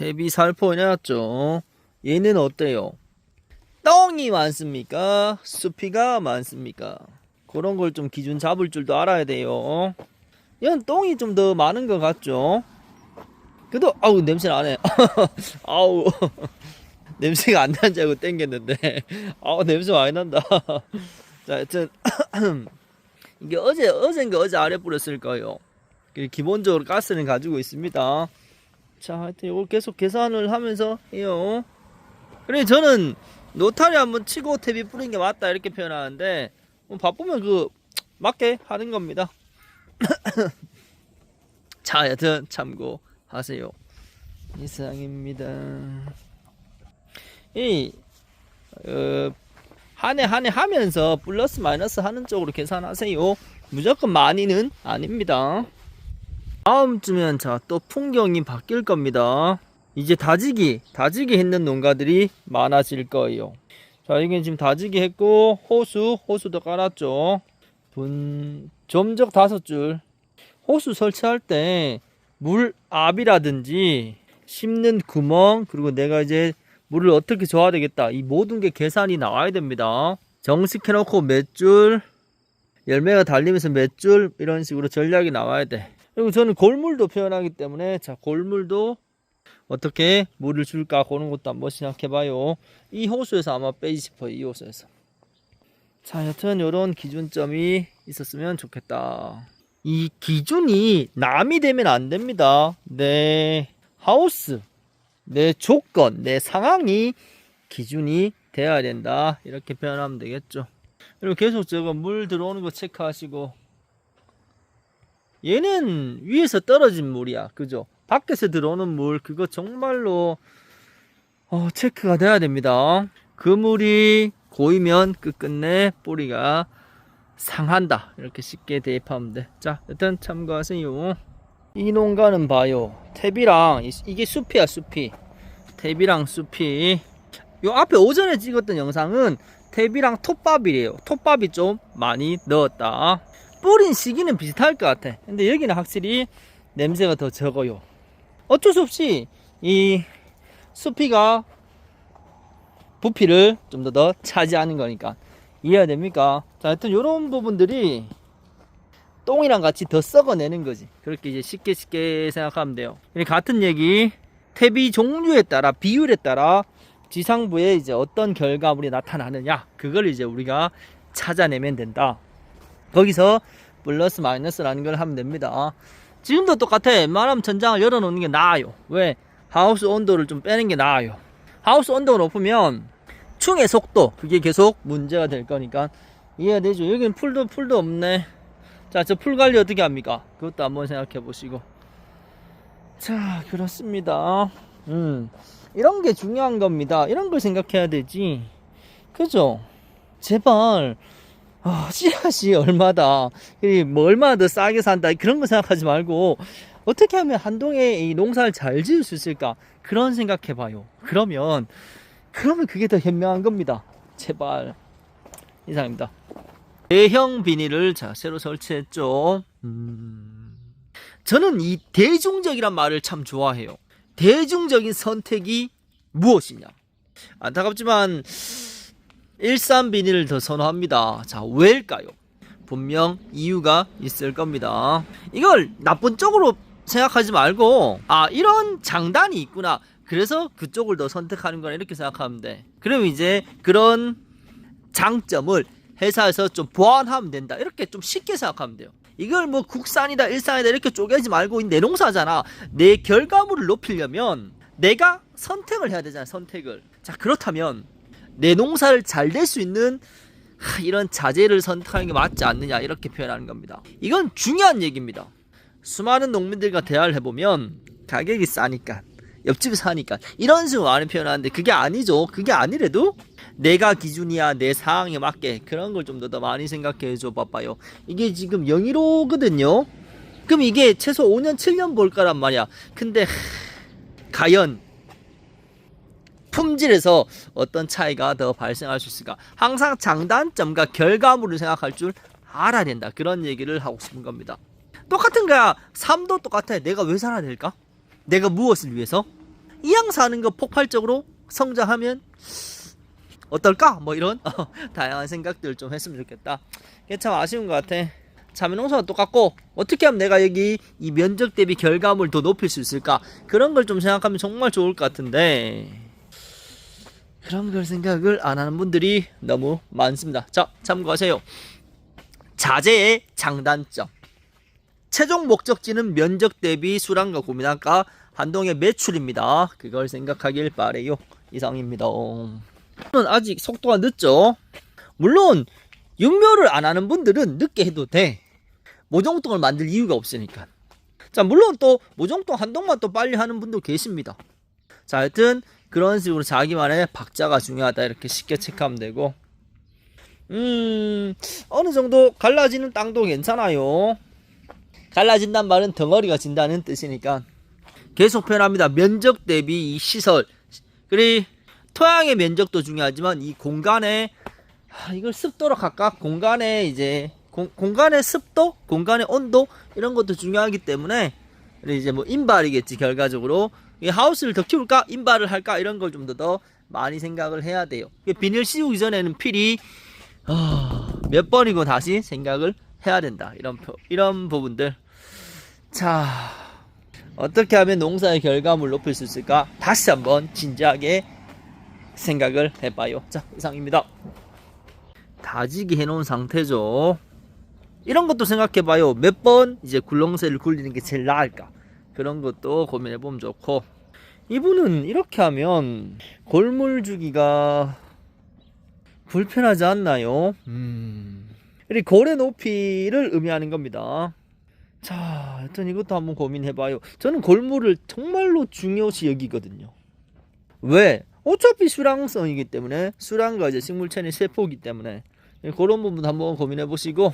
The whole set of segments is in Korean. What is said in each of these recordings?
대비 살포 해놨죠. 얘는 어때요? 똥이 많습니까? 수피가 많습니까? 그런 걸 좀 기준 잡을 줄도 알아야 돼요. 얘는 똥이 좀 더 많은 것 같죠? 그래도 아우 냄새 나네. 아우 냄새가 안 나는 줄 알고 땡겼는데 아우 냄새 많이 난다. 자, 하여튼 이게 어제 어젠가 어제 아래 뿌렸을 거예요. 그 기본적으로 가스는 가지고 있습니다. 자, 하여튼 이걸 계속 계산을 하면서 해요. 그래 저는 노타리 한번 치고 탭이 뿌린 게 맞다 이렇게 표현하는데 뭐 바쁘면 그 맞게 하는 겁니다. 자, 여튼 참고하세요. 이상입니다. 이 어, 한해 한 해 하면서 플러스 마이너스 하는 쪽으로 계산하세요. 무조건 많이는 아닙니다. 다음 주면 자 또 풍경이 바뀔 겁니다. 이제 다지기 다지기 했는 농가들이 많아질 거예요. 자 이게 지금 다지기 했고 호수 호수도 깔았죠. 분 점적 다섯 줄 호수 설치할 때 물 압이라든지 심는 구멍 그리고 내가 이제 물을 어떻게 줘야 되겠다 이 모든 게 계산이 나와야 됩니다. 정식해 놓고 몇 줄 열매가 달리면서 몇 줄 이런 식으로 전략이 나와야 돼. 그리고 저는 골물도 표현하기 때문에 자 골물도 어떻게 물을 줄까 그런 것도 한번 생각해봐요. 이 호수에서 아마 빼지 싶어요. 이 호수에서. 자 여튼 이런 기준점이 있었으면 좋겠다. 이 기준이 남이 되면 안 됩니다. 내 하우스, 내 조건, 내 상황이 기준이 돼야 된다. 이렇게 표현하면 되겠죠. 그리고 계속 저거 물 들어오는 거 체크하시고 얘는 위에서 떨어진 물이야. 그죠? 밖에서 들어오는 물 그거 정말로 어, 체크가 돼야 됩니다. 그 물이 고이면 끝끝내 뿌리가 상한다. 이렇게 쉽게 대입하면 돼. 자, 일단 참고하세요. 이 농가는 봐요. 탭이랑 이- 이게 숲이야, 숲이. 탭이랑 숲이. 요 앞에 오전에 찍었던 영상은 탭이랑 톱밥이래요. 톱밥이 좀 많이 넣었다. 뿌린 시기는 비슷할 것 같아. 근데 여기는 확실히 냄새가 더 적어요. 어쩔 수 없이 이 수피가 부피를 좀 더 더 차지하는 거니까 이해가 됩니까? 자, 하여튼 이런 부분들이 똥이랑 같이 더 썩어내는 거지. 그렇게 이제 쉽게 쉽게 생각하면 돼요. 같은 얘기, 탭이 종류에 따라 비율에 따라 지상부에 이제 어떤 결과물이 나타나느냐 그걸 이제 우리가 찾아내면 된다. 거기서 플러스 마이너스라는 걸 하면 됩니다. 지금도 똑같아. 웬만하면 천장을 열어놓는 게 나아요. 왜? 하우스 온도를 좀 빼는 게 나아요. 하우스 온도가 높으면 충의 속도 그게 계속 문제가 될 거니까 이해가 되죠. 여기는 풀도 풀도 없네. 자, 저 풀 관리 어떻게 합니까? 그것도 한번 생각해 보시고. 자, 그렇습니다. 음, 이런 게 중요한 겁니다. 이런 걸 생각해야 되지. 그죠? 제발 아, 씨앗이 얼마다. 뭐 얼마나 더 싸게 산다. 그런 거 생각하지 말고 어떻게 하면 한동에 이 농사를 잘 지을 수 있을까? 그런 생각해 봐요. 그러면 그러면 그게 더 현명한 겁니다. 제발. 이상입니다. 대형 비닐을 자 새로 설치했죠. 음, 저는 이 대중적이란 말을 참 좋아해요. 대중적인 선택이 무엇이냐? 안타깝지만 일산 비닐을 더 선호합니다. 자, 왜일까요? 분명 이유가 있을 겁니다. 이걸 나쁜 쪽으로 생각하지 말고, 아, 이런 장단이 있구나. 그래서 그쪽을 더 선택하는 거나 이렇게 생각하면 돼. 그럼 이제 그런 장점을 회사에서 좀 보완하면 된다. 이렇게 좀 쉽게 생각하면 돼요. 이걸 뭐 국산이다, 일산이다 이렇게 쪼개지 말고 내 농사잖아. 내 결과물을 높이려면 내가 선택을 해야 되잖아, 선택을. 자, 그렇다면 내 농사를 잘될수 있는 하, 이런 자재를 선택하는 게 맞지 않느냐 이렇게 표현하는 겁니다. 이건 중요한 얘기입니다. 수많은 농민들과 대화를 해보면 가격이 싸니까 옆집에 사니까 이런 식으로 많이 표현하는데 그게 아니죠. 그게 아니래도 내가 기준이야 내 상황에 맞게 그런 걸 좀더 많이 생각해 줘 봐봐요. 이게 지금 015거든요. 그럼 이게 최소 5년 7년 볼 거란 말이야. 근데 하, 과연 품질에서 어떤 차이가 더 발생할 수 있을까? 항상 장단점과 결과물을 생각할 줄 알아야 된다. 그런 얘기를 하고 싶은 겁니다. 똑같은 거야. 삶도 똑같아. 내가 왜 살아야 될까? 내가 무엇을 위해서? 이왕 사는 거 폭발적으로 성장하면 어떨까? 뭐 이런 어, 다양한 생각들 좀 했으면 좋겠다. 그게 참 아쉬운 것 같아. 자매농사가 똑같고 어떻게 하면 내가 여기 이 면적 대비 결과물 더 높일 수 있을까? 그런 걸 좀 생각하면 정말 좋을 것 같은데 그런 걸 생각을 안 하는 분들이 너무 많습니다. 자, 참고하세요. 자재의 장단점. 최종 목적지는 면적 대비 수량과 고민할까 한동의 매출입니다. 그걸 생각하길 바래요. 이상입니다. 아직 속도가 늦죠. 물론 육묘를 안 하는 분들은 늦게 해도 돼. 모종동을 만들 이유가 없으니까. 자, 물론 또 모종동 한 동만 또 빨리 하는 분도 계십니다. 자, 하여튼 그런 식으로 자기만의 박자가 중요하다 이렇게 쉽게 체크하면 되고. 음, 어느 정도 갈라지는 땅도 괜찮아요. 갈라진단 말은 덩어리가 진다는 뜻이니까 계속 표현합니다. 면적 대비 이 시설 그리 토양의 면적도 중요하지만 이 공간의 아, 이걸 습도로 각각 공간의 이제 공, 공간의 습도, 공간의 온도 이런 것도 중요하기 때문에 그리고 이제 뭐 인발이겠지 결과적으로 이 하우스를 더 키울까 인발을 할까 이런 걸 좀 더 더 많이 생각을 해야 돼요. 비닐 씌우기 전에는 필히 아, 몇 번이고 다시 생각을 해야 된다. 이런 표, 이런 부분들. 자, 어떻게 하면 농사의 결과물 높일 수 있을까? 다시 한번 진지하게 생각을 해봐요. 자, 이상입니다. 다지기 해놓은 상태죠. 이런 것도 생각해봐요. 몇 번 이제 굴렁쇠를 굴리는 게 제일 나을까? 그런 것도 고민해 보면 좋고. 이분은 이렇게 하면 골물 주기가 불편하지 않나요? 음. 이 고래 높이를 의미하는 겁니다. 자, 하여튼 이것도 한번 고민해봐요. 저는 골물을 정말로 중요시 여기거든요. 왜? 어차피 수량성이기 때문에 수량과 이제 식물체의 세포이기 때문에 그런 부분 한번 고민해 보시고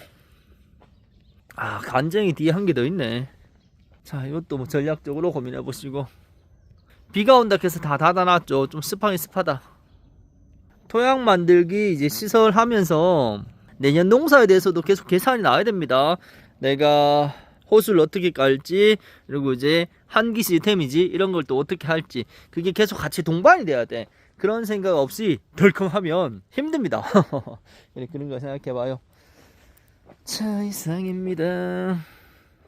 아 간정이 뒤에 한 개 더 있네. 자 이것도 뭐 전략적으로 고민해 보시고 비가 온다 해서 다 닫아놨죠. 좀 습하긴 습하다. 토양 만들기 이제 시설 하면서 내년 농사에 대해서도 계속 계산이 나와야 됩니다. 내가 호수를 어떻게 깔지 그리고 이제 한기 시스템이지 이런 걸 또 어떻게 할지 그게 계속 같이 동반이 돼야 돼. 그런 생각 없이 덜컹하면 힘듭니다. 그런 거 생각해 봐요. 자 이상입니다.